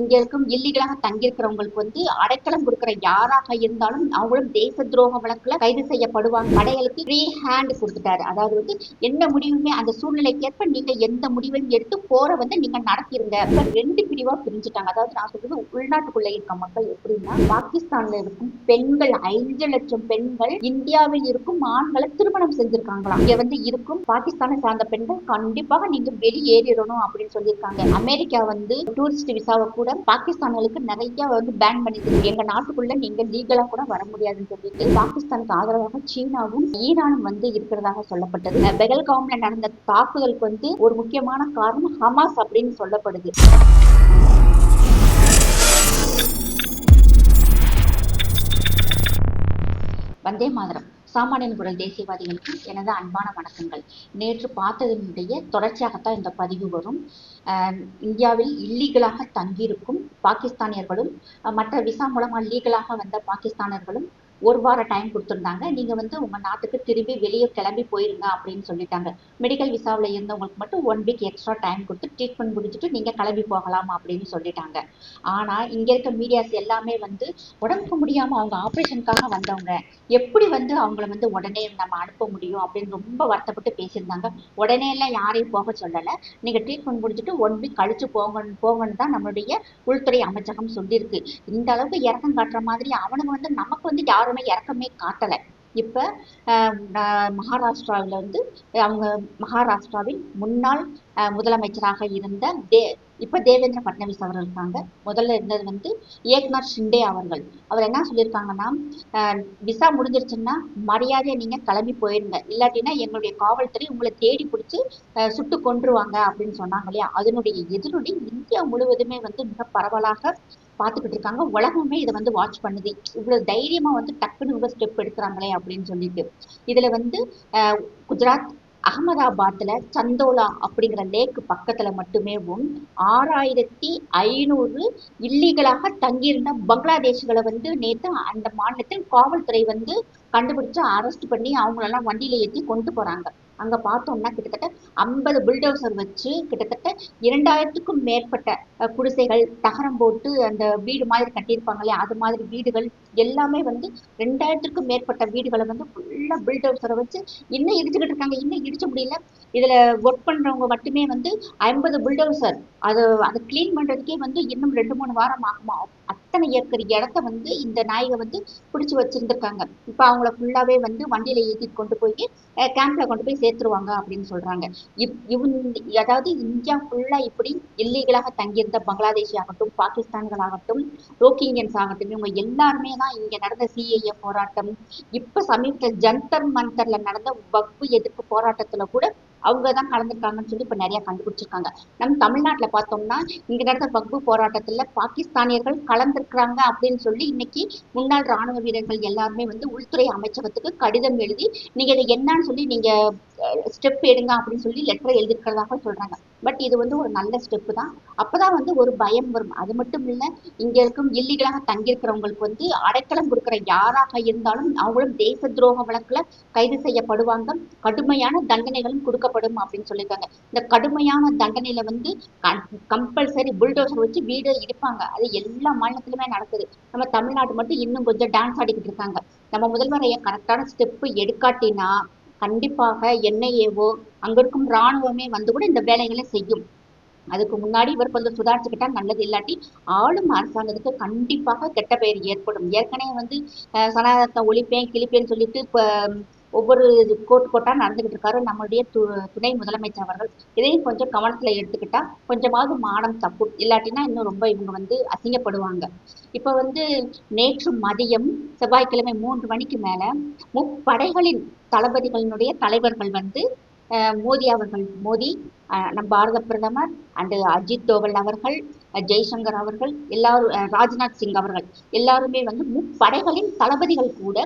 இங்க இருக்கும் இல்லீகலாக தங்கியிருக்கிறவங்களுக்கு வந்து அடைக்கலம் கொடுக்கிற யாராக இருந்தாலும் அவங்களும் தேச துரோக வழக்குல கைது செய்யப்படுவாங்க. படைகளுக்கு ஃப்ரீ ஹேண்ட் கொடுத்துட்டாரு. அதாவது வந்து என்ன முடிவுமே அந்த சூழ்நிலைக்கேற்ப நீங்க எந்த முடிவையும் எடுத்து போற வந்து நீங்க நடத்திருங்க ரெண்டு பிரிவா பிரிஞ்சுட்டாங்க. அதாவது நான் சொல்றது உள்நாட்டுக்குள்ள இருக்க மக்கள் எப்படின்னா பாகிஸ்தான்ல இருக்கும் பெண்கள் ஐந்து லட்சம் பெண்கள் இந்தியாவில் இருக்கும் ஆண்களை திருமணம் செஞ்சிருக்காங்களாம். இங்க வந்து இருக்கும் பாகிஸ்தானை சார்ந்த பெண்கள் கண்டிப்பாக நீங்க வெளியேறிடணும் அப்படின்னு சொல்லியிருக்காங்க. அமெரிக்கா வந்து டூரிஸ்ட் விசாவை கூட பாகிஸ்தான்களுக்கு நிறைய வந்து பேன் பண்ணிட்டு எங்க நாட்டுக்குள்ள நீங்க லீகலா கூட வர முடியாதுன்னு சொல்லிட்டு பாகிஸ்தானுக்கு ஆதரவாக சீனாவும் ஈரானும் வந்து இருக்கிறதாக சொல்லப்பட்டது. பெகல்காம்ல நடந்த தாக்குதலுக்கு வந்து ஒரு முக்கியமான காரணம் ஹமாஸ் அப்படின்னு சொல்லப்படுது. வந்தே மாதரம். சாமானியன் குரல் தேசியவாதிகளுக்கு எனது அன்பான வணக்கங்கள். நேற்று பார்த்ததனுடைய தொடர்ச்சியாகத்தான் இந்த பதிவு வரும். இந்தியாவில் இல்லீகலாக தங்கியிருக்கும் பாகிஸ்தானியர்களும் மற்ற விசா மூலமாக லீகலாக வந்த பாகிஸ்தானியர்களும் ஒரு வார டைம் கொடுத்துருந்தாங்க. நீங்க வந்து உங்க நாட்டுக்கு திரும்பி வெளியே கிளம்பி போயிருங்க அப்படின்னு சொல்லிட்டாங்க. மெடிக்கல் விசாவில் இருந்தவங்களுக்கு மட்டும் ஒன் வீக் எக்ஸ்ட்ரா டைம் கொடுத்து ட்ரீட்மெண்ட் முடிச்சுட்டு நீங்க கிளம்பி போகலாம் அப்படின்னு சொல்லிட்டாங்க. ஆனா இங்க இருக்க மீடியாஸ் எல்லாமே வந்து உடம்புக்கு முடியாம அவங்க ஆப்ரேஷனுக்காக வந்தவங்க. எப்படி வந்து அவங்கள வந்து உடனே நம்ம அனுப்ப முடியும் அப்படின்னு ரொம்ப வருத்தப்பட்டு பேசியிருந்தாங்க. உடனே எல்லாம் யாரையும் போக சொல்லல. நீங்க ட்ரீட்மெண்ட் முடிச்சுட்டு ஒன் வீக் கழிச்சு போங்கன்னு போங்கன்னு தான் நம்மளுடைய உள்துறை அமைச்சகம் சொல்லியிருக்கு. இந்த அளவுக்கு இறக்கம் காட்டுற மாதிரி அவனுங்க வந்து நமக்கு வந்து யாருமே இறக்கமே காட்டலை. இப்ப மகாராஷ்டிராவில் வந்து அவங்க மகாராஷ்டிராவின் முன்னாள் முதலமைச்சராக இருந்த தே இப்ப தேவேந்திர பட்னவிஸ் அவர்கள் இருக்காங்க. முதல்ல இருந்தது வந்து ஏக்நாத் ஷிண்டே அவர்கள். அவர் என்ன சொல்லியிருக்காங்கன்னா விசா முடிஞ்சிருச்சுன்னா மரியாதையை நீங்க கிளம்பி போயிருங்க. இல்லாட்டினா எங்களுடைய காவல்துறை உங்களை தேடி பிடிச்சி சுட்டு கொன்றுவாங்க அப்படின்னு சொன்னாங்க இல்லையா? அதனுடைய எதிரொலி இந்தியா முழுவதுமே வந்து மிக பரவலாக பார்த்துக்கிட்டு இருக்காங்க. உலகமே இதை வந்து வாட்ச் பண்ணுது. இவ்வளவு தைரியமா வந்து டக்குன்னு இவ்வளவு ஸ்டெப் எடுக்கிறாங்களே அப்படின்னு சொல்லிட்டு. இதுல வந்து ஆஹ் குஜராத் அகமதாபாத்ல சந்தோலா அப்படிங்கிற லேக்கு பக்கத்துல மட்டுமேவும் ஆறாயிரத்தி ஐநூறு இல்லீகலாக தங்கியிருந்த பங்களாதேஷ்களை வந்து நேற்று அந்த மாநிலத்தில் காவல்துறை வந்து கண்டுபிடிச்சு அரெஸ்ட் பண்ணி அவங்களெல்லாம் வண்டியில ஏற்றி கொண்டு போறாங்க. அங்க பார்த்தோம்னா கிட்டத்தட்ட ஐம்பது புல்டோசர் வச்சு கிட்டத்தட்ட இரண்டாயிரத்துக்கும் மேற்பட்ட குடிசைகள் தகரம் போட்டு அந்த வீடு மாதிரி கட்டியிருப்பாங்க இல்லையா? அது மாதிரி வீடுகள் எல்லாமே வந்து ரெண்டாயிரத்துக்கும் மேற்பட்ட வீடுகளை வந்து ஃபுல்லா புல்டோசரை வச்சு இன்னும் இடிச்சுக்கிட்டு இருக்காங்க. இன்னும் இடிச்ச முடியல. இதுல ஒர்க் பண்றவங்க மட்டுமே வந்து ஐம்பது புல்டோசர் அது அதை கிளீன் பண்றதுக்கே வந்து இன்னும் ரெண்டு மூணு வாரம் ஆகுமா? அத்தனை ஏற்கிற இடத்த வந்து இந்த நாய்க வந்து பிடிச்சி வச்சிருந்திருக்காங்க. இப்ப அவங்கள ஃபுல்லாவே வந்து வண்டியில ஏற்றிட்டு கொண்டு போய் கேம்ப்ல கொண்டு போய் சேர்த்துருவாங்க அப்படின்னு சொல்றாங்க. இப் இவங்க அதாவது இந்தியா ஃபுல்லா இப்படி இல்லீகலாக தங்கியிருந்த பங்களாதேஷ் ஆகட்டும் பாகிஸ்தான்கள் ஆகட்டும் ரோக்கிங்கியன்ஸ் ஆகட்டும் இவங்க எல்லாருமே தான் இங்க நடந்த சிஏஏ போராட்டம். இப்ப சமீபத்தில் ஜந்தர் மந்தர்ல நடந்த வக்பு எதிர்ப்பு போராட்டத்துல கூட அவங்க தான் கலந்துருக்காங்கன்னு சொல்லி இப்ப நிறைய கண்டுபிடிச்சிருக்காங்க. நம்ம தமிழ்நாட்டுல பார்த்தோம்னா இங்கே நடந்த வக்பு போராட்டத்துல பாகிஸ்தானியர்கள் கலந்துருக்குறாங்க அப்படின்னு சொல்லி இன்னைக்கு முன்னாள் ராணுவ வீரர்கள் எல்லாருமே வந்து உள்துறை அமைச்சகத்துக்கு கடிதம் எழுதி நீங்க இதை என்னன்னு சொல்லி நீங்க ஸ்டெப் எடுங்க அப்படின்னு சொல்லி லெட்டர் எழுதிருக்கிறதாக சொல்றாங்க. பட் இது வந்து ஒரு நல்ல ஸ்டெப்பு தான். அப்பதான் வந்து ஒரு பயம் வரும். அது மட்டும் இல்ல இங்க இருக்கும் இல்லீகலாக தங்கியிருக்கிறவங்களுக்கு வந்து அடைக்கலம் கொடுக்கிற யாராக இருந்தாலும் அவங்களும் தேச துரோக வழக்குல கைது செய்யப்படுவாங்க. கடுமையான தண்டனைகளும் கொடுக்க கொடுக்கப்படும் அப்படின்னு சொல்லியிருக்காங்க. இந்த கடுமையான தண்டனையில வந்து கம்பல்சரி புல்டோசர் வச்சு வீடு இடிப்பாங்க. அது எல்லா மாநிலத்திலுமே நடக்குது. நம்ம தமிழ்நாடு மட்டும் இன்னும் கொஞ்சம் டான்ஸ் ஆடிக்கிட்டு இருக்காங்க. நம்ம முதல்வரைய கரெக்டான ஸ்டெப்பு எடுக்காட்டினா கண்டிப்பாக என்ஐஏவோ அங்க இருக்கும் ராணுவமே வந்து கூட இந்த வேலைகளை செய்யும். அதுக்கு முன்னாடி இவர் கொஞ்சம் சுதாரிச்சுக்கிட்டா நல்லது. இல்லாட்டி ஆளும் அரசாங்கத்துக்கு கண்டிப்பாக கெட்ட பெயர் ஏற்படும். ஏற்கனவே வந்து சனாதனத்தை ஒழிப்பேன் கிழிப்பேன்னு சொல்லிட்டு ஒவ்வொரு கோட்டு கோட்டா நடந்துகிட்டு இருக்காரு. நம்மளுடைய து துணை முதலமைச்சர் அவர்கள். இதையும் கொஞ்சம் கவனத்துல எடுத்துக்கிட்டா கொஞ்சமாவது மானம் தப்பும். இல்லாட்டினா இன்னும் ரொம்ப இவங்க வந்து அசிங்கப்படுவாங்க. இப்ப வந்து நேற்று மதியம் செவ்வாய்க்கிழமை மூன்று மணிக்கு மேல முப்படைகளின் தளபதிகளினுடைய தலைவர்கள் வந்து மோடி அவர்கள் மோடி நம் பாரத பிரதமர் அண்டு அஜித் தோவல் அவர்கள் ஜெய்சங்கர் அவர்கள் எல்லாரும் ராஜ்நாத் சிங் அவர்கள் எல்லாருமே வந்து முப்படைகளின் தளபதிகள் கூட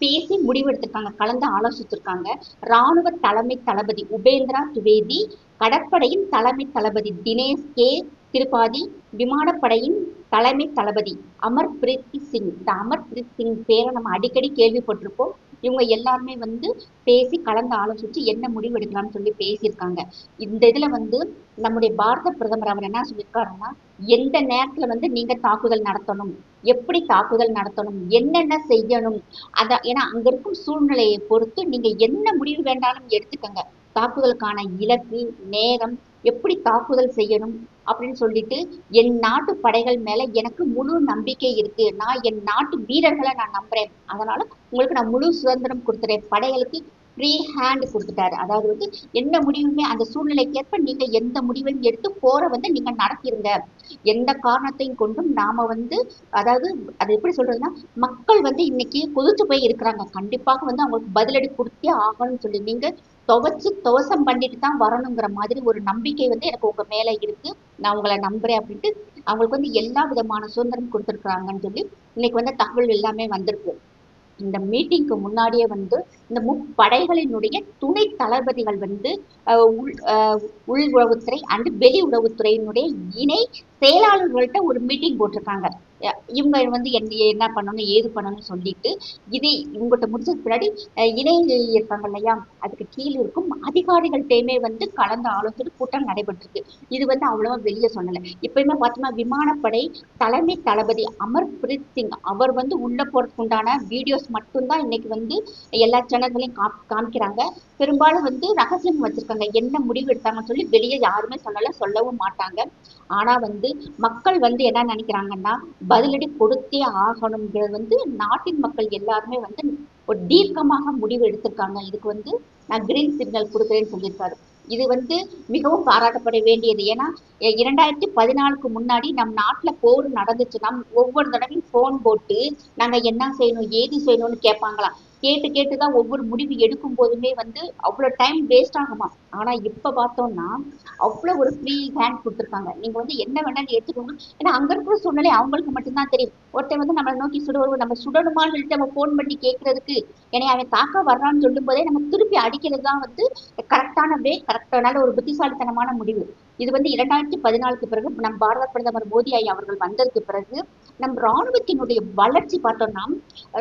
பேசி முடிவெடுத்திருக்காங்க கலந்து ஆலோசித்திருக்காங்க. ராணுவ தலைமை தளபதி உபேந்திரா துவேதி கடற்படையின் தலைமை தளபதி தினேஷ் கே. திருப்பாதி விமானப்படையின் தலைமை தளபதி அமர்பிரீத் சிங். இந்த அமர்பிரீத் சிங் பேரை நம்ம அடிக்கடி கேள்விப்பட்டிருப்போம். இவங்க எல்லாருமே வந்து பேசி கலந்து ஆலோசிச்சு என்ன முடிவு எடுக்கலாம்னு சொல்லி பேசியிருக்காங்க. இந்த இதுல வந்து நம்முடைய பாரத பிரதமர் அவர் என்ன சொல்லியிருக்காருன்னா எந்த நேரத்துல வந்து நீங்க தாக்குதல் நடத்தணும் எப்படி தாக்குதல் நடத்தணும் என்னென்ன செய்யணும் அத ஏன்னா அங்க இருக்கும் சூழ்நிலையை பொறுத்து நீங்க என்ன முடிவு வேண்டாலும் எடுத்துக்கங்க. தாக்குதலுக்கான இலக்கு நேரம் எப்படி தாக்குதல் செய்யணும் அப்படின்னு சொல்லிட்டு என் நாட்டு படைகள் மேல எனக்கு முழு நம்பிக்கை இருக்கு. நான் என் நாட்டு வீரர்களை நான் நம்புறேன். அதனால உங்களுக்கு நான் முழு சுதந்திரம் கொடுத்துறேன். படைகளுக்கு ஃப்ரீ ஹேண்ட் கொடுத்துட்டாரு. அதாவது வந்து என்ன முடிவுமே அந்த சூழ்நிலைக்கேற்ப நீங்க எந்த முடிவையும் எடுத்து போரை வந்து நீங்க நடத்திருங்க. எந்த காரணத்தையும் கொண்டும் நாம வந்து அதாவது அது எப்படி சொல்றதுன்னா மக்கள் வந்து இன்னைக்கு கொதிச்சு போய் இருக்கிறாங்க. கண்டிப்பாக வந்து அவங்களுக்கு பதிலடி கொடுத்தே ஆகணும்னு சொல்லி நீங்க துவைச்சு துவசம் பண்ணிட்டு தான் வரணுங்கிற மாதிரி ஒரு நம்பிக்கை வந்து எனக்கு உங்க மேல இருக்கு. நான் உங்களை நம்புறேன் அப்படின்ட்டு அவங்களுக்கு வந்து எல்லா விதமான சுதந்திரம் கொடுத்துருக்குறாங்கன்னு சொல்லி இன்னைக்கு வந்து தகவல் எல்லாமே வந்திருக்கு. இந்த மீட்டிங்க்கு முன்னாடியே வந்து இந்த முப்படைகளினுடைய துணை தளபதிகள் வந்து உள் உள் உளவுத்துறை அண்ட் வெளி உளவுத்துறையினுடைய இணை செயலாளர்கள்ட்ட ஒரு மீட்டிங் போட்டிருக்காங்க. இவங்க வந்து என்ன என்ன பண்ணணும் ஏது பண்ணணும்னு சொல்லிட்டு இதை உங்கள்கிட்ட முடிச்சதுக்கு பின்னாடி இணை இருப்பாங்க இல்லையா அதுக்கு கீழே இருக்கும் அதிகாரிகள்கிட்டயுமே வந்து கலந்து ஆலோசனை கூட்டம் நடைபெற்றிருக்கு. இது வந்து அவ்வளவா வெளியே சொல்லலை. இப்பயுமே பார்த்தோம்னா விமானப்படை தலைமை தளபதி அமர்பிரீத் சிங் அவர் வந்து உள்ள போறதுக்கு உண்டான வீடியோஸ் மட்டும்தான் இன்னைக்கு வந்து எல்லா சேனல்களையும் காமிக்கிறாங்க. பெரும்பாலும் வந்து ரகசியம் வச்சிருக்காங்க. என்ன முடிவு எடுத்தாங்கன்னு சொல்லி வெளியே யாருமே சொல்லலை சொல்லவும் மாட்டாங்க. ஆனா வந்து மக்கள் வந்து என்ன நினைக்கிறாங்கன்னா பதிலடி கொடுத்தே ஆகணுங்கிறது வந்து நாட்டின் மக்கள் எல்லாருமே வந்து ஒரு தீர்க்கமாக முடிவு எடுத்திருக்காங்க. இதுக்கு வந்து நான் கிரீன் சிக்னல் கொடுக்குறேன்னு சொல்லியிருக்காரு. இது வந்து மிகவும் பாராட்டப்பட வேண்டியது. ஏன்னா இரண்டாயிரத்தி பதினாலுக்கு முன்னாடி நம் நாட்டுல போர் நடந்துச்சுன்னா ஒவ்வொரு தடவையும் ஃபோன் போட்டு நாங்க என்ன செய்யணும் ஏது செய்யணும்னு கேட்பாங்களாம். கேட்டு கேட்டு தான் ஒவ்வொரு முடிவு எடுக்கும் போதுமே வந்து அவ்வளவு டைம் வேஸ்ட் ஆகுமா? ஆனா இப்ப பார்த்தோம்னா அவ்வளவு ஒரு ஃப்ரீ ஹேண்ட் கொடுத்துருக்காங்க. நீங்க வந்து என்ன வேணாலும் எடுத்துக்கோங்க. ஏன்னா அங்க இருக்கிற சூழ்நிலை அவங்களுக்கு மட்டும்தான் தெரியும். ஒருத்தன் வந்து நம்மளை நோக்கி சுடுவோம் நம்ம சுடணுமான்னு சொல்லிட்டு நம்ம ஃபோன் பண்ணி கேட்கறதுக்கு? என்னை அவன் தாக்க வர்றான்னு சொல்லும் போதே நம்ம திருப்பி அடிக்கிறது தான் வந்து கரெக்டான வே கரெக்டான ஒரு புத்திசாலித்தனமான முடிவு. இது வந்து இரண்டாயிரத்தி பதினாலுக்கு பிறகு நம் பாரத பிரதமர் மோடி ஐயா அவர்கள் வந்ததுக்கு பிறகு நம் ராணுவத்தினுடைய வளர்ச்சி பார்த்தோம்னா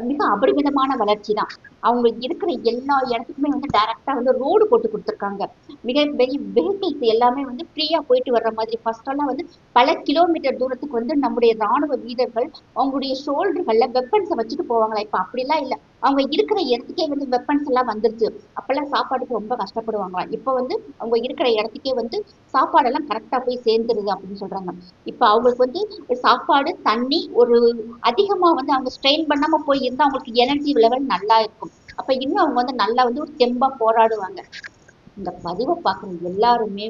மிக அபரிமிதமான வளர்ச்சி தான். அவங்க இருக்கிற எல்லா இடத்துக்குமே வந்து டைரக்டா வந்து ரோடு போட்டு கொடுத்துருக்காங்க. மிக பெரிய வெஹிக்கிள்ஸ் எல்லாமே வந்து ஃப்ரீயா போயிட்டு வர்ற மாதிரி. ஃபர்ஸ்ட் எல்லாம் வந்து பல கிலோமீட்டர் தூரத்துக்கு வந்து நம்முடைய ராணுவ வீரர்கள் அவங்களுடைய ஷோல்டர்கள்ல வெப்பன்ஸை வச்சுட்டு போவாங்களா? இப்ப அப்படிலாம் இல்லை. அவங்க இருக்கிற இடத்துக்கே வந்து வெப்பன்ஸ் எல்லாம் வந்துருச்சு. அப்பெல்லாம் சாப்பாடுக்கு ரொம்ப கஷ்டப்படுவாங்களாம். இப்ப வந்து அவங்க இருக்கிற இடத்துக்கே வந்து சாப்பாடெல்லாம் கரெக்டா போய் சேர்ந்துருது அப்படின்னு சொல்றாங்க. இப்ப அவங்களுக்கு வந்து சாப்பாடு தண்ணி ஒரு அதிகமா வந்து அவங்க ஸ்ட்ரெயின் பண்ணாம போய் இருந்தால் அவங்களுக்கு எனர்ஜி லெவல் நல்லா இருக்கும். அப்ப இன்னும் அவங்க வந்து நல்லா வந்து ஒரு தெம்பா போராடுவாங்க. இந்த பதிவை பார்க்குற எல்லாருமே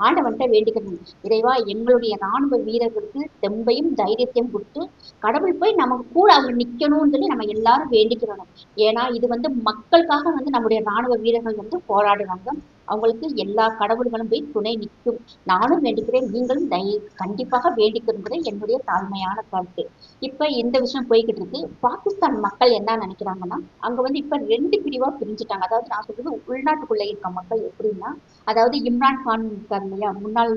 ஆண்டவன்கிட்ட வேண்டிக்கணும் இறைவா எங்களுடைய ராணுவ வீரர்களுக்கு தெம்பையும் தைரியத்தையும் கொடுத்து கடவுள் போய் நமக்கு கூட அவங்க நிக்கணும்னு சொல்லி நம்ம எல்லாரும் வேண்டிக்கிறோம் ஏன்னா இது வந்து மக்களுக்காக வந்து நம்முடைய ராணுவ வீரர்கள் வந்து போராடுறாங்க. அவங்களுக்கு எல்லா கடவுள்களும் போய் துணை நிற்கும். நானும் வேண்டிக்கிறேன் நீங்களும் தை கண்டிப்பாக வேண்டிக்கணுங்கிறது என்னுடைய தாழ்மையான கருத்து. இப்ப இந்த விஷயம் போய்கிட்டு இருக்கு. பாகிஸ்தான் மக்கள் என்ன நினைக்கிறாங்கன்னா அங்க வந்து இப்ப ரெண்டு பிரிவா பிரிஞ்சுட்டாங்க. அதாவது நான் சொல்றது உள்நாட்டுக்குள்ளே இருக்க மக்கள் எப்படின்னா அதாவது இம்ரான் கான் இருக்கார் இல்லையா முன்னாள்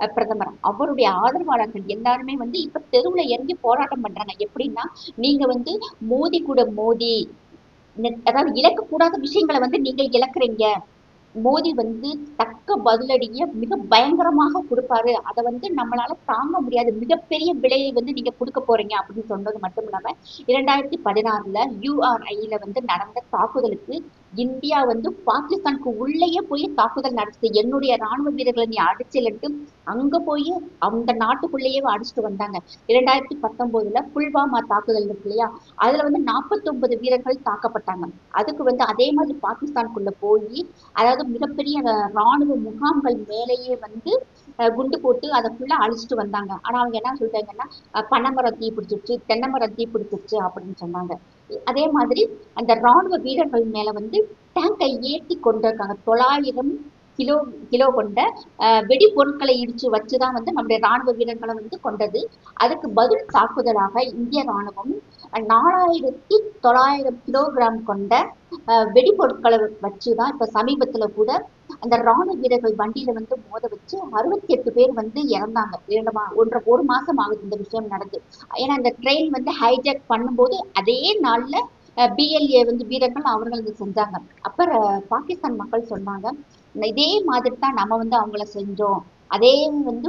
பிரதமர் அவருடைய ஆதரவாளர்கள் எல்லாருமே வந்து இப்ப தெருவுல இறங்கி போராட்டம் பண்றாங்க. எப்படின்னா நீங்க வந்து மோதி கூட மோதி அதாவது இழக்கக்கூடாத விஷயங்களை வந்து நீங்க இழக்குறீங்க. மோடி வந்து தக்க பதிலடிய மிக பயங்கரமாக கொடுப்பாரு. அதை வந்து நம்மளால தாங்க முடியாது. மிகப்பெரிய விலையை வந்து நீங்க கொடுக்க போறீங்க அப்படின்னு சொன்னது மட்டும் இல்லாம இரண்டாயிரத்தி பதினாறுல யூஆர்ஐல வந்து நடந்த தாக்குதலுக்கு இந்தியா வந்து பாகிஸ்தானுக்கு உள்ளேயே போய் தாக்குதல் நடத்துது. என்னுடைய ராணுவ வீரர்களை நீ அடிச்சலன்ட்டு அங்க போய் அந்த நாட்டுக்குள்ளேயே அடிச்சுட்டு வந்தாங்க. இரண்டாயிரத்தி பத்தொன்பதுல புல்வாமா தாக்குதல் இருக்கு இல்லையா? அதுல வந்து 49 வீரர்கள் தாக்கப்பட்டாங்க. அதுக்கு வந்து அதே மாதிரி பாகிஸ்தானுக்குள்ள போய் அதாவது மிகப்பெரிய ராணுவ முகாம்கள் மேலேயே வந்து குண்டு போட்டு அதை ஃபுல்லா அழிச்சிட்டு வந்தாங்க. ஆனா அவங்க என்ன சொல்லிட்டாங்கன்னா பனைமரம் தீ பிடிச்சிருச்சு தென்னை மரம் தீ பிடிச்சிருச்சு அப்படின்னு சொன்னாங்க. அதே மாதிரி அந்த ராணுவ வீரர்கள் மேல வந்து டேங்கை ஏற்றி கொண்டிருக்காங்க. தொள்ளாயிரம் கிலோ கிலோ கொண்ட வெடி பொருட்களை இடிச்சு வச்சுதான் வந்து நம்முடைய ராணுவ வீரர்களை வந்து கொண்டது. அதுக்கு பதில் தாக்குதலாக இந்திய ராணுவம் நாலாயிரத்தி தொள்ளாயிரம் கிலோகிராம் கொண்ட வெடி பொருட்களை வச்சுதான் இப்ப சமீபத்துல கூட அந்த ராணுவ வீரர்கள் வண்டியில வந்து மோத வச்சு அறுபத்தி எட்டு பேர் வந்து இறந்தாங்க. இரண்டு மா ஒன்றரை ஒரு மாசம் ஆகுது இந்த விஷயம் நடந்து. ஏன்னா அந்த ட்ரெயின் வந்து ஹைஜாக் பண்ணும்போது அதே நாள்ல பிஎல்ஏ வந்து வீரர்கள் அவர்கள் இது செஞ்சாங்க. அப்புறம் பாகிஸ்தான் மக்கள் சொன்னாங்க இதே மாதிரி தான் நம்ம வந்து அவங்கள செஞ்சோம். அதே வந்து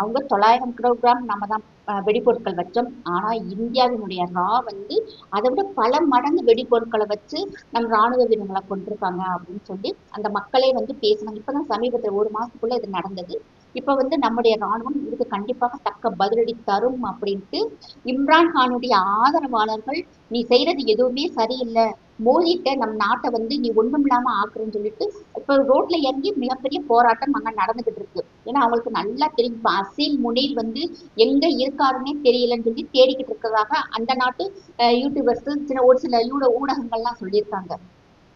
அவங்க தொள்ளாயிரம் கிலோகிராம் நம்ம தான் வெடிபொருட்கள் வச்சோம். ஆனா இந்தியாவினுடைய ரா வந்து அதை விட பல மடங்கு வெடிபொருட்களை வச்சு நம்ம ராணுவ வீரர்களை கொண்டிருக்காங்க அப்படின்னு சொல்லி அந்த மக்களே வந்து பேசினாங்க. இப்பதான் சமீபத்தில் ஒரு மாசத்துக்குள்ள இது நடந்தது. இப்ப வந்து நம்முடைய ராணுவம் இதுக்கு கண்டிப்பாக தக்க பதிலடி தரும் அப்படின்ட்டு இம்ரான் கானுடைய ஆதரவாளர்கள் நீ செய்யறது எதுவுமே சரியில்லை. மோதிட்ட நம் நாட்டை வந்து நீ ஒண்ணும் இல்லாம ஆக்குறேன்னு சொல்லிட்டு இப்ப ரோட்ல இறங்கி மிகப்பெரிய போராட்டம் அங்க நடந்துகிட்டு இருக்கு. ஏன்னா அவங்களுக்கு நல்லா தெரியும். அசீல் முனீர் வந்து எங்க இருக்காருன்னே தெரியலன்னு சொல்லி தேடிக்கிட்டு இருக்கிறதாக அந்த நாட்டு யூடியூபர்ஸ் சில ஒரு சில ஊட ஊடகங்கள்லாம் சொல்லியிருக்காங்க.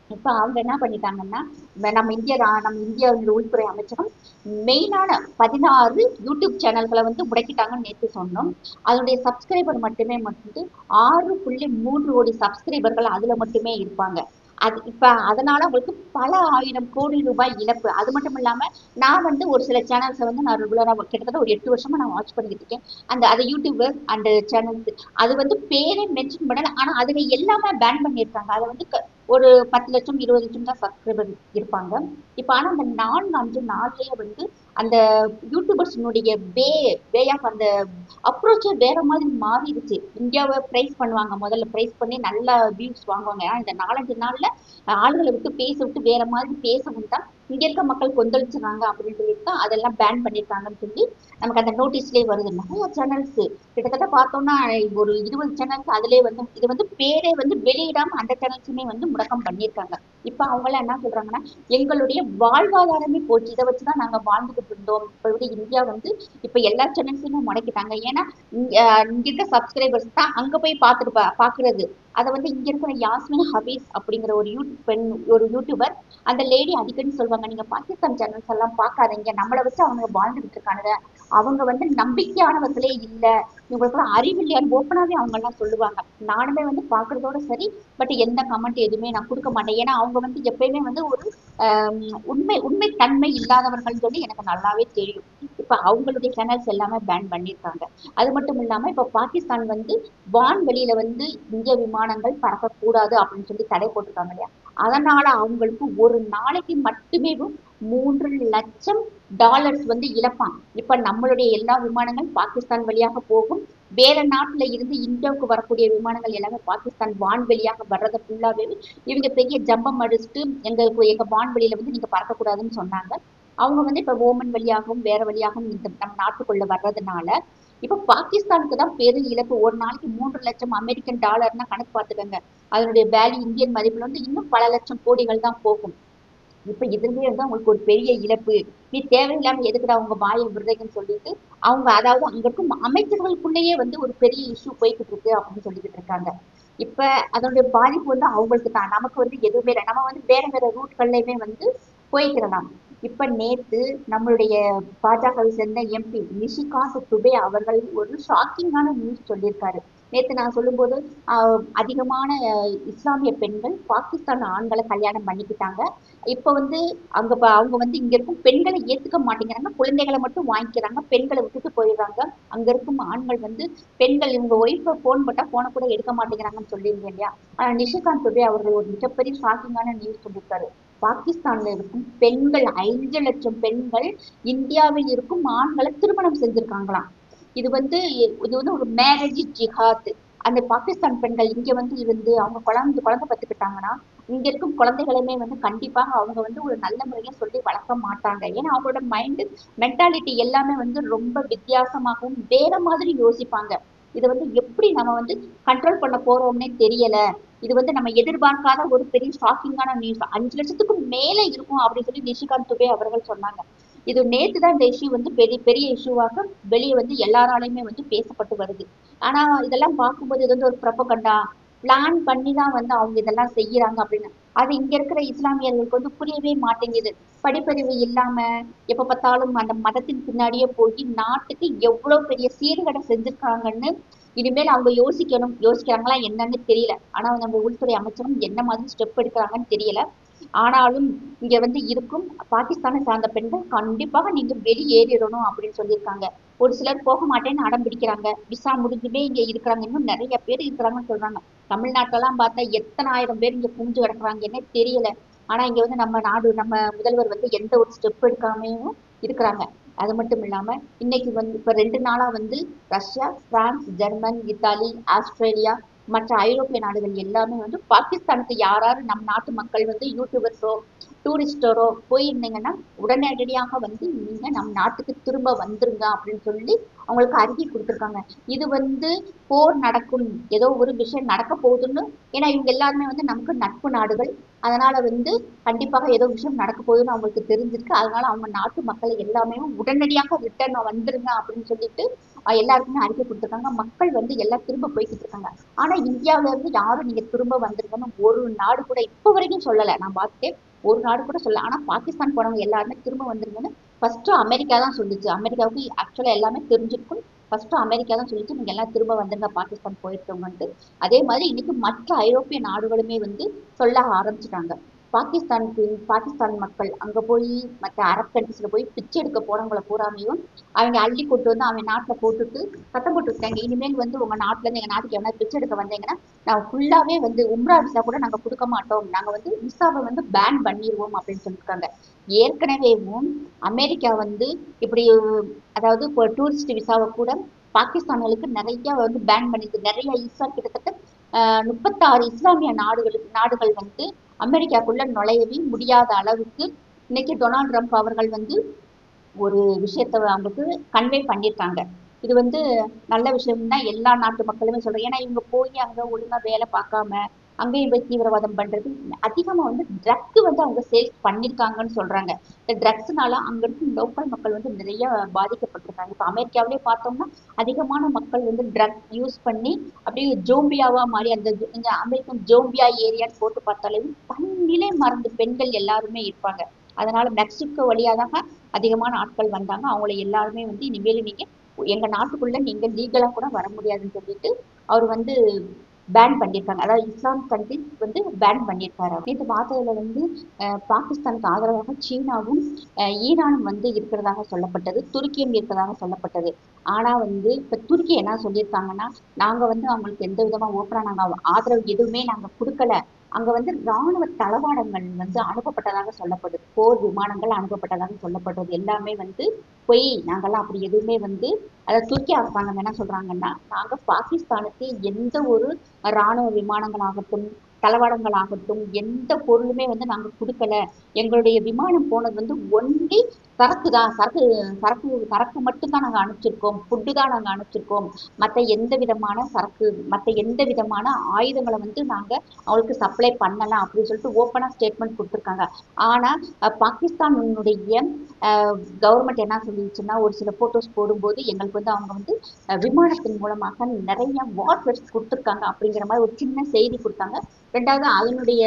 இப்ப அவங்க என்ன பண்ணிட்டாங்கன்னா நம்ம இந்திய ரா- நம்ம இந்திய உள்துறை அமைச்சகம் மெயினான பதினாறு யூடியூப் சேனல்களை வந்து முடக்கிட்டாங்கன்னு நேற்று சொன்னோம். அதனுடைய சப்ஸ்கிரைபர் மட்டுமே வந்து ஆறு புள்ளி மூன்று கோடி சப்ஸ்கிரைபர்கள் அதுல மட்டுமே இருப்பாங்க. அது இப்ப அதனால அவங்களுக்கு பல ஆயிரம் கோடி ரூபாய் இழப்பு. அது மட்டும் இல்லாம நான் வந்து ஒரு சில சேனல்ஸை வந்து நான் ரெகுலரா கிட்டத்தட்ட ஒரு எட்டு வருஷமா நான் வாட்ச் பண்ணிக்கிட்டு இருக்கேன். அந்த அது யூடியூபர் அந்த சேனல்ஸ் அது வந்து பேரே மென்ஷன் பண்ணல. ஆனா அதுல எல்லாமே பேன் பண்ணியிருக்காங்க. அதை வந்து க- ஒரு பத்து லட்சம் இருபது லட்சம் தான் சப்ஸ்கிரைபர் இருப்பாங்க. இப்போ ஆனா அந்த நான்கு அஞ்சு நாள்லயே வந்து அந்த யூடியூபர்ஸினுடைய வே வே ஆஃப் அந்த அப்ரோச்சே வேற மாதிரி மாறிடுச்சு. இந்தியாவை ப்ரைஸ் பண்ணுவாங்க. முதல்ல ப்ரைஸ் பண்ணி நல்லா வியூஸ் வாங்குவாங்க. ஆனா இந்த நாலஞ்சு நாள்ல ஆளுகளை விட்டு பேச விட்டு வேற மாதிரி பேசவும் தான் இங்க இருக்க மக்கள் கொந்தளிச்சுறாங்க அப்படின்னு சொல்லிட்டு தான் அதெல்லாம் பேன் பண்ணியிருக்காங்கன்னு சொல்லி நமக்கு அந்த நோட்டீஸ்லயே வருது. நிறைய சேனல்ஸ் கிட்டத்தட்ட பார்த்தோம்னா ஒரு இருபது சேனல்ஸ் அதுலேயே வந்து இது வந்து பேரே வந்து வெளியிடாம அந்த சேனல்ஸுமே வந்து முடக்கம் பண்ணியிருக்காங்க இப்ப அவங்க என்ன சொல்றாங்கன்னா எங்களுடைய வாழ்வாதாரமே போச்சு. இதை வச்சுதான் நாங்க வாழ்ந்துகிட்டு இருந்தோம் இப்ப விட இந்தியா வந்து இப்ப எல்லா சேனல்ஸுமே முடக்கிட்டாங்க. ஏன்னா இங்க இருக்க சப்ஸ்கிரைபர்ஸ் தான் அங்க போய் பார்த்துட்டு பா- பாக்குறது அதை வந்து இங்க இருக்கிற யாஸ்மின் ஹபீஸ் அப்படிங்கிற ஒரு யூடியூப் பெண் ஒரு யூடியூபர் அந்த லேடி அடிக்கடி சொல்லுவாங்க நீங்க பாகிஸ்தான் சேனல்ஸ் எல்லாம் பார்க்காதீங்க. நம்மளை வச்சு அவங்க வாழ்ந்துகிட்டு இருக்கானுங்க. அவங்க வந்து நம்பிக்கையானவர்களே இல்லை. இவங்களுக்குலாம் அறிவில்லையான்னு ஓப்பனாவே அவங்க எல்லாம் சொல்லுவாங்க. நானுமே வந்து பாக்குறதோட சரி பட் எந்த கமெண்ட் எதுவுமே நான் கொடுக்க மாட்டேன். ஏன்னா அவங்க வந்து எப்பயுமே வந்து ஒரு உண்மை உண்மை தன்மை இல்லாதவர்கள் சொல்லி எனக்கு நல்லாவே தெரியும். இப்ப அவங்களுடைய சேனல்ஸ் எல்லாமே பேன் பண்ணியிருக்காங்க. அது மட்டும் இல்லாம இப்ப பாகிஸ்தான் வந்து வான்வெளியில வந்து இந்திய விமானங்கள் பறக்கக்கூடாது அப்படின்னு சொல்லி தடை போட்டிருக்காங்க இல்லையா? அதனால அவங்களுக்கு ஒரு நாளைக்கு மட்டுமே மூன்று லட்சம் டாலர்ஸ் வந்து இழப்பான். இப்ப நம்மளுடைய எல்லா விமானங்கள் பாகிஸ்தான் வழியாக போகும். வேற நாட்டுல இருந்து இந்தியாவுக்கு வரக்கூடிய விமானங்கள் எல்லாமே பாகிஸ்தான் வான்வெளியாக வர்றதை ஃபுல்லாவே இவங்க பெரிய ஜம்பம் அடிச்சுட்டு எங்களுக்கு எங்க வான்வெளியில வந்து நீங்க பறக்கக்கூடாதுன்னு சொன்னாங்க. அவங்க வந்து இப்ப ஓமன் வழியாகவும் வேற வழியாகவும் இந்த நம்ம நாட்டுக்குள்ள வர்றதுனால இப்ப பாகிஸ்தானுக்கு தான் பெரும் இழப்பு. ஒரு நாளைக்கு மூன்று லட்சம் அமெரிக்கன் டாலர்னா கணக்கு பார்த்துக்கோங்க. அதனுடைய வேல்யூ இந்தியன் மதிப்புல வந்து இன்னும் பல லட்சம் கோடிகள் தான் போகும். இப்ப இதுலயே வந்து அவங்களுக்கு ஒரு பெரிய இழப்பு. நீ தேவையில்லாம எதுக்குடா உங்க வாயை விடுறீங்கன்னு சொல்லிட்டு அவங்க அதாவது அங்க இருக்கும் அமைச்சர்களுக்குள்ளேயே வந்து ஒரு பெரிய இஷ்யூ போய்கிட்டு இருக்கு அப்படின்னு சொல்லிக்கிட்டு இருக்காங்க. இப்ப அதனுடைய பாதிப்பு வந்து அவங்களுக்கு தான். நமக்கு வந்து எதுவுமே இல்லை. நம்ம வந்து வேற வேற ரூட்கள்லயுமே வந்து போய்க்கிறலாம். இப்ப நேத்து நம்மளுடைய பாஜகவை சேர்ந்த எம்பி நிஷிகாந்த் துபே அவர்கள் ஒரு ஷாக்கிங்கான நியூஸ் சொல்லியிருக்காரு. நேத்து நான் சொல்லும்போது ஆஹ், அதிகமான இஸ்லாமிய பெண்கள் பாகிஸ்தான் ஆண்களை கல்யாணம் பண்ணிக்கிட்டாங்க. இப்ப வந்து அங்க அவங்க வந்து இங்க இருக்கும் பெண்களை ஏத்துக்க மாட்டேங்கிறாங்க. குழந்தைகளை மட்டும் வாங்கிக்கிறாங்க. பெண்களை விட்டுட்டு போயிடுறாங்க. அங்க இருக்கும் ஆண்கள் வந்து பெண்கள் இவங்க ஒய்ஃபை போன் போட்டா போனை கூட எடுக்க மாட்டேங்கிறாங்கன்னு சொல்லியிருந்தேன் இல்லையா? ஆனா நிஷிகாந்த் துபே அவர்கள் ஒரு மிகப்பெரிய ஷாக்கிங்கான நியூஸ் சொல்லியிருக்காரு. பாகிஸ்தான்ல இருக்கும் பெண்கள் ஐந்து லட்சம் பெண்கள் இந்தியாவில் இருக்கும் ஆண்களை திருமணம் செஞ்சிருக்காங்களாம். இது வந்து இது வந்து ஒரு மேரேஜ் ஜிஹாத் அந்த பாகிஸ்தான் பெண்கள் இங்க வந்து இருந்து அவங்க குழந்தை குழந்தை பத்துக்கிட்டாங்கன்னா இங்க இருக்கும் குழந்தைகளுமே வந்து கண்டிப்பாக அவங்க வந்து ஒரு நல்ல முறையில சொல்லி வளர்க்க மாட்டாங்க. ஏன்னா அவங்களோட மைண்டு மென்டாலிட்டி எல்லாமே வந்து ரொம்ப வித்தியாசமாகவும் வேற மாதிரி யோசிப்பாங்க. இதை வந்து எப்படி நம்ம வந்து கண்ட்ரோல் பண்ண போறோம்னே தெரியல. இது வந்து நம்ம எதிர்பார்க்காத ஒரு பெரிய ஷாக்கிங்கான நியூஸ் அஞ்சு லட்சத்துக்கு மேல இருக்கும் அப்படின்னு சொல்லி நிஷிகாந்த் துபே அவர்கள் சொன்னாங்க. இது நேத்து தான் இந்த இஷ்யூ வந்து பெரிய பெரிய இஷ்யூவாக வெளியே வந்து எல்லாராலையுமே வந்து பேசப்பட்டு வருது. ஆனா இதெல்லாம் பார்க்கும்போது இது வந்து ஒரு ப்ரப்பகண்டா பிளான் பண்ணி தான் வந்து அவங்க இதெல்லாம் செய்யறாங்க அப்படின்னு. அது இங்க இருக்கிற இஸ்லாமியர்களுக்கு வந்து புரியவே மாட்டேங்குது. படிப்பறிவு இல்லாம எப்ப பார்த்தாலும் அந்த மதத்தின் பின்னாடியே போய் நாட்டுக்கு எவ்வளவு பெரிய சீர்கடை செஞ்சிருக்காங்கன்னு இனிமேல் அவங்க யோசிக்கணும். யோசிக்கிறாங்களா என்னன்னு தெரியல. ஆனா நம்ம உள்துறை அமைச்சரும் என்ன மாதிரி ஸ்டெப் எடுக்கிறாங்கன்னு தெரியல. ஆனாலும் இங்க வந்து இருக்கும். பாகிஸ்தானை சார்ந்த பெண்கள் கண்டிப்பாக நீங்க வெளியேறிடணும் அப்படின்னு சொல்லியிருக்காங்க. ஒரு சிலர் போக மாட்டேன்னு அடம் பிடிக்கிறாங்க. விசா முடிஞ்சுமே இங்க இருக்கிறாங்க. இன்னும் நிறைய பேர் இருக்கிறாங்கன்னு சொல்றாங்க. தமிழ்நாட்டெல்லாம் பார்த்தா எத்தனை ஆயிரம் பேர் இங்க குஞ்சு கிடக்குறாங்கன்னே தெரியல. ஆனா இங்க வந்து நம்ம நாடு நம்ம முதல்வர் வந்து எந்த ஒரு ஸ்டெப் எடுக்காமையும் இருக்கிறாங்க. அது மட்டும் இல்லாம இன்னைக்கு வந்து இப்ப ரெண்டு நாளா வந்து Russia France German Italy Australia மற்ற ஐரோப்பிய நாடுகள் எல்லாமே வந்து பாகிஸ்தானுக்கு யாராரு நம் நாட்டு மக்கள் வந்து யூடியூபர்ஸோ டூரிஸ்டரோ போயிருந்தீங்கன்னா உடனடியாக வந்து நீங்க நம் நாட்டுக்கு திரும்ப வந்துருங்க அப்படின்னு சொல்லி அவங்களுக்கு அறிக்கை கொடுத்துருக்காங்க. இது வந்து போர் நடக்கும். ஏதோ ஒரு விஷயம் நடக்க போகுதுன்னு. ஏன்னா இவங்க எல்லாருமே வந்து நமக்கு நட்பு நாடுகள். அதனால வந்து கண்டிப்பாக ஏதோ விஷயம் நடக்க போகுதுன்னு அவங்களுக்கு தெரிஞ்சிருக்கு. அதனால அவங்க நாட்டு மக்கள் எல்லாமே உடனடியாக ரிட்டர்ன் வந்துருங்க அப்படின்னு சொல்லிட்டு எல்லாருக்குமே அறிக்கை கொடுத்துருக்காங்க. மக்கள் வந்து எல்லாம் திரும்ப போய்கிட்டு இருக்காங்க. ஆனா இந்தியாவுல இருந்து யாரும் நீங்க திரும்ப வந்துருங்கன்னு ஒரு நாடு கூட இப்ப வரைக்கும் சொல்லலை. நான் பார்த்துட்டேன் ஒரு நாடு கூட சொல்லல. ஆனா பாகிஸ்தான் போனவங்க எல்லாருமே திரும்ப வந்துருங்கன்னு ஃபர்ஸ்ட் அமெரிக்கா தான் சொல்லிச்சு. அமெரிக்காவுக்கு ஆக்சுவலா எல்லாமே தெரிஞ்சிருக்கும். ஃபர்ஸ்ட் அமெரிக்கா தான் சொல்லிச்சு. நீங்க எல்லாம் திரும்ப வந்துருங்க. பாகிஸ்தான் போயிருக்கவங்கன்ட்டு அதே மாதிரி இன்னைக்கு மற்ற ஐரோப்பிய நாடுகளுமே வந்து சொல்ல ஆரம்பிச்சிட்டாங்க. பாகிஸ்தானுக்கு பாகிஸ்தான் மக்கள் அங்க போய் மற்ற அரப் கண்ட்ரிஸ்ல போய் பிச்சை எடுக்க போனவங்களை பூராமையும் அவங்க அள்ளி கொண்டு வந்து அவங்க நாட்டுல போட்டுட்டு சத்தம் போட்டு விட்டாங்க இனிமேல் வந்து உங்க நாட்டுல இருந்து எங்க நாட்டுக்கு எவனா பிச்சை எடுக்க வந்தீங்கன்னா நான் ஃபுல்லாவே வந்து உம்ரா விசா கூட நாங்க கொடுக்க மாட்டோம். நாங்க வந்து விசாவை வந்து பேன் பண்ணிடுவோம் அப்படின்னு சொல்லியிருக்காங்க ஏற்கனவேவும் அமெரிக்கா வந்து இப்படி அதாவது இப்போ டூரிஸ்ட் விசாவை கூட பாகிஸ்தான்களுக்கு நிறைய வந்து பேன் பண்ணிருக்கு. நிறைய இஸ்லா கிட்டத்தட்ட முப்பத்தாறு இஸ்லாமிய நாடுகளுக்கு நாடுகள் வந்து அமெரிக்காக்குள்ள நுழையவே முடியாத அளவுக்கு இன்னைக்கு டொனால்ட் ட்ரம்ப் அவர்கள் வந்து ஒரு விஷயத்த அவங்களுக்கு கன்வே பண்ணியிருக்காங்க. இது வந்து நல்ல விஷயம் தான் எல்லா நாட்டு மக்களுமே சொல்றேன். ஏன்னா இவங்க போய் அங்க ஒழுங்கா வேலை பார்க்காம அங்கேயும் போய் தீவிரவாதம் பண்றது அதிகமா வந்து ட்ரக் வந்து அவங்க சேல்ஸ் பண்ணிருக்காங்கன்னு சொல்றாங்க. இந்த ட்ரக்ஸ்னால அங்க இருந்து லோக்கல் மக்கள் வந்து நிறைய பாதிக்கப்பட்டிருக்காங்க. இப்ப அமெரிக்காவிலே பார்த்தோம்னா அதிகமான மக்கள் வந்து ட்ரக் யூஸ் பண்ணி அப்படியே ஜோம்பியாவா மாறி அந்த இந்த அமெரிக்கன் ஜோம்பியா ஏரியான்னு போட்டு பார்த்தாலே தண்ணிலே மறந்து பெண்கள் எல்லாருமே இருப்பாங்க. அதனால மெக்சிகோ வழியாதாக அதிகமான ஆட்கள் வந்தாங்க. அவங்கள எல்லாருமே வந்து இனிமேல் நீங்க எங்க நாட்டுக்குள்ள நீங்க லீகலா கூட வர முடியாதுன்னு சொல்லிட்டு அவர் வந்து பேன் பண்ணியிருக்காங்க. அதாவது இஸ்லாம் கண்ட்ரிஸ் வந்து பேன் பண்ணியிருக்காரு இந்த வார்த்தையில வந்து பாகிஸ்தானுக்கு ஆதரவாக சீனாவும் ஈரானும் வந்து இருக்கிறதாக சொல்லப்பட்டது துருக்கியும் இருக்கிறதாக சொல்லப்பட்டது. ஆனால் வந்து இப்போ துருக்கி என்ன சொல்லியிருக்காங்கன்னா நாங்கள் வந்து அவங்களுக்கு எந்த விதமாக ஓப்பனாக நாங்கள் ஆதரவு எதுவுமே நாங்கள் கொடுக்கல. அங்க வந்து ராணுவ தளவாடங்கள் வந்து அனுப்பப்பட்டதாக சொல்லப்படுது. போர் விமானங்கள் அனுப்பப்பட்டதாக சொல்லப்படுறது எல்லாமே வந்து பொய் நாங்கெல்லாம் அப்படி எதுவுமே வந்து அதை தூக்கி அரசாங்கம் என்ன சொல்றாங்கன்னா நாங்க பாகிஸ்தானுக்கு எந்த ஒரு ராணுவ விமானங்களாகட்டும் தளவாடங்களாகட்டும் எந்த பொருளுமே வந்து நாங்க கொடுக்கல. எங்களுடைய விமானம் போனது வந்து ஒன்லி சரக்கு தான். சரக்கு சரக்கு சரக்கு மட்டும் தான் நாங்க அனுப்பிச்சிருக்கோம். ஃபுட்டு தான் நாங்க அனுப்பிச்சிருக்கோம். மற்ற எந்த விதமான சரக்கு மற்ற எந்த விதமான ஆயுதங்களை வந்து நாங்க அவங்களுக்கு சப்ளை பண்ணலாம் அப்படின்னு சொல்லிட்டு ஓப்பனா ஸ்டேட்மெண்ட் கொடுத்துருக்காங்க. ஆனா பாகிஸ்தானுடைய கவர்மெண்ட் என்ன சொல்லிடுச்சுன்னா ஒரு சில போட்டோஸ் போடும்போது எங்களுக்கு வந்து அவங்க வந்து விமானத்தின் மூலமாக நிறைய வார்ஃபேர்ஸ் கொடுத்துருக்காங்க அப்படிங்கிற மாதிரி ஒரு சின்ன செய்தி கொடுத்தாங்க. ரெண்டாவது அதனுடைய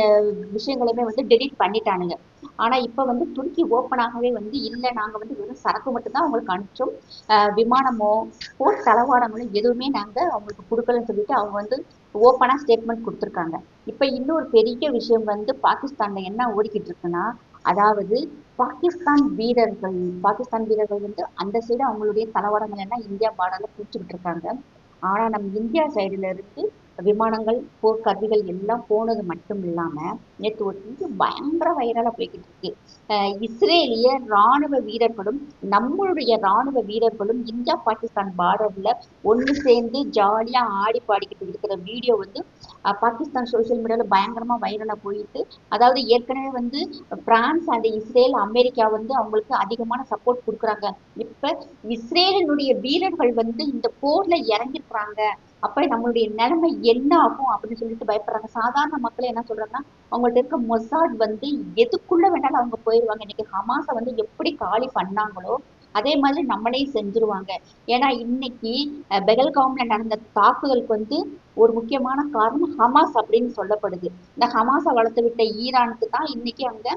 விஷயங்களுமே வந்து டெலிட் பண்ணிட்டானுங்க. ஆனா இப்ப வந்து துருக்கி ஓப்பனாகவே வந்து இல்ல. நாங்க வந்து வெறும் சரக்கு மட்டும்தான் அவங்களுக்கு அனுப்பிச்சோம். விமானமோ போர் தளவாடங்களோ எதுவுமே நாங்க அவங்களுக்கு கொடுக்கலன்னு சொல்லிட்டு அவங்க வந்து ஓப்பனா ஸ்டேட்மெண்ட் கொடுத்துருக்காங்க. இப்ப இன்னொரு பெரிய விஷயம் வந்து பாகிஸ்தான்ல என்ன ஓடிக்கிட்டு இருக்குன்னா அதாவது பாகிஸ்தான் வீரர்கள் பாகிஸ்தான் வீரர்கள் வந்து அந்த சைடு அவங்களுடைய தளவாடங்கள் எல்லாம் இந்தியா பாடல பிடிச்சிக்கிட்டு இருக்காங்க. ஆனா நம்ம இந்தியா சைடுல இருந்து விமானங்கள் போர்க்கருவிகள் எல்லாம் போனது மட்டும் இல்லாம நேற்று ஒரு இது பயங்கர வைரலா போய்கிட்டு இருக்கு. இஸ்ரேலிய ராணுவ வீரர்களும் நம்மளுடைய ராணுவ வீரர்களும் இந்தியா பாகிஸ்தான் பார்டர்ல ஒன்று சேர்ந்து ஜாலியா ஆடி பாடிக்கிட்டு இருக்கிற வீடியோ வந்து பாகிஸ்தான் சோஷியல் மீடியால பயங்கரமா வைரலா போயிட்டு அதாவது ஏற்கனவே வந்து பிரான்ஸ் அண்ட் இஸ்ரேல் அமெரிக்கா வந்து அவங்களுக்கு அதிகமான சப்போர்ட் கொடுக்குறாங்க. இப்ப இஸ்ரேலினுடைய வீரர்கள் வந்து இந்த போர்ல இறங்கிருக்கிறாங்க. அப்ப நம்மளுடைய நிலைமை என்ன ஆகும் அப்படின்னு சொல்லிட்டு பயப்படுறாங்க. சாதாரண மக்கள் என்ன சொல்றாங்கன்னா அவங்கள்ட்ட இருக்க மொசாட் வந்து எதுக்குள்ள வேணாலும் அவங்க போயிடுவாங்க இன்னைக்கு ஹமாஸை வந்து எப்படி காலி பண்ணாங்களோ அதே மாதிரி நம்மளையும் செஞ்சுருவாங்க. ஏன்னா இன்னைக்கு பெகல்காம்ல நடந்த தாக்குதலுக்கு வந்து ஒரு முக்கியமான காரணம் ஹமாஸ் அப்படின்னு சொல்லப்படுது. இந்த ஹமாஸை வளர்த்து விட்ட ஈரானுக்கு தான் இன்னைக்கு அங்க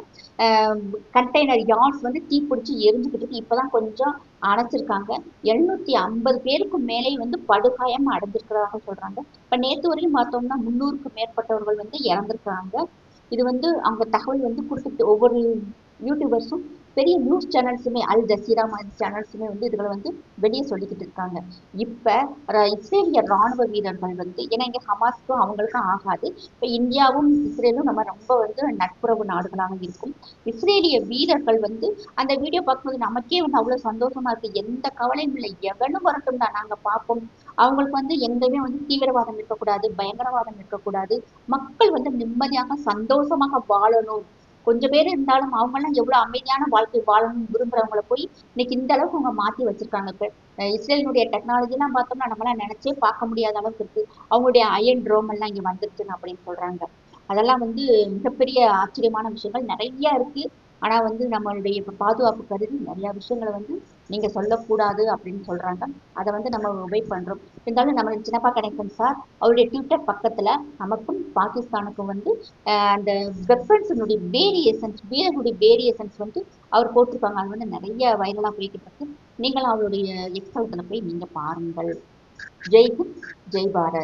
கண்டெய்னர் யார்ட்ஸ் வந்து தீப்பிடிச்சு எரிஞ்சுக்கிட்டு இருக்கு. இப்பதான் கொஞ்சம் அணைச்சிருக்காங்க. எழுநூத்தி ஐம்பது பேருக்கு மேலே வந்து படுகாயம் அடைஞ்சிருக்கிறதாக சொல்றாங்க. இப்ப நேத்து வரையும் பார்த்தோம்னா முன்னூறுக்கும் மேற்பட்டவர்கள் வந்து இறந்திருக்கிறாங்க. இது வந்து அவங்க தகவல் வந்து கொடுத்துட்டு ஒவ்வொரு யூடியூபர்ஸும் பெரிய நியூஸ் சேனல்ஸுமே அல் ஜசீரா மாதிரி சேனல்ஸுமே வந்து இதுகளை வந்து வெளியே சொல்லிக்கிட்டு இருக்காங்க. இப்போ இஸ்ரேலிய ராணுவ வீரர்கள் வந்து ஏன்னா இங்கே ஹமாஸ்க்கும் அவங்களுக்கும் ஆகாது. இப்போ இந்தியாவும் இஸ்ரேலும் நம்ம ரொம்ப வந்து நட்புறவு நாடுகளாக இருக்கும். இஸ்ரேலிய வீரர்கள் வந்து அந்த வீடியோ பார்க்கும்போது நமக்கே வந்து அவ்வளோ சந்தோஷமா இருக்கு. எந்த கவலையும் இல்லை. எவனும் வரட்டும் தான். நாங்கள் பார்ப்போம். அவங்களுக்கு வந்து எங்கேயுமே வந்து தீவிரவாதம் இருக்கக்கூடாது பயங்கரவாதம் இருக்கக்கூடாது. மக்கள் வந்து நிம்மதியாக சந்தோஷமாக வாழணும். கொஞ்சம் பேர் இருந்தாலும் அவங்கெல்லாம் எவ்வளவு அமைதியான வாழ்க்கை வாழணும்னு விரும்புறவங்களை போய் இன்னைக்கு இந்த அளவுக்கு அவங்க மாத்தி வச்சிருக்காங்க. இப்ப இஸ்ரேலினுடைய டெக்னாலஜி எல்லாம் பார்த்தோம்னா நம்மளாம் நினைச்சே பார்க்க முடியாத அளவுக்கு இருக்கு. அவங்களுடைய அயன் ட்ரோம் எல்லாம் இங்க வந்துருச்சுன்னு அப்படின்னு சொல்றாங்க. அதெல்லாம் வந்து மிகப்பெரிய ஆச்சரியமான விஷயங்கள் நிறைய இருக்கு. ஆனா வந்து நம்மளுடைய இப்ப பாதுகாப்பு கருதி நிறைய விஷயங்களை வந்து நீங்க சொல்லக்கூடாது அப்படின்னு சொல்றாங்க. அதை வந்து நம்ம ஒபே பண்றோம். இருந்தாலும் நம்ம சின்னப்பா கணேசன் சார் அவருடைய ட்விட்டர் பக்கத்துல நமக்கும் பாகிஸ்தானுக்கும் வந்து அந்த வெப்பன்ஸினுடைய வேரியேஷன்ஸ் வீரர்களுடைய வேரியேஷன்ஸ் வந்து அவர் போட்டிருப்பாங்க. அது வந்து நிறைய வைரலா போய்கிட்டு இருக்கு நீங்களும் அவருடைய எக்ஸல்ல போய் நீங்க பாருங்கள். ஜெய் ஹிந்த் ஜெய் பாரத்.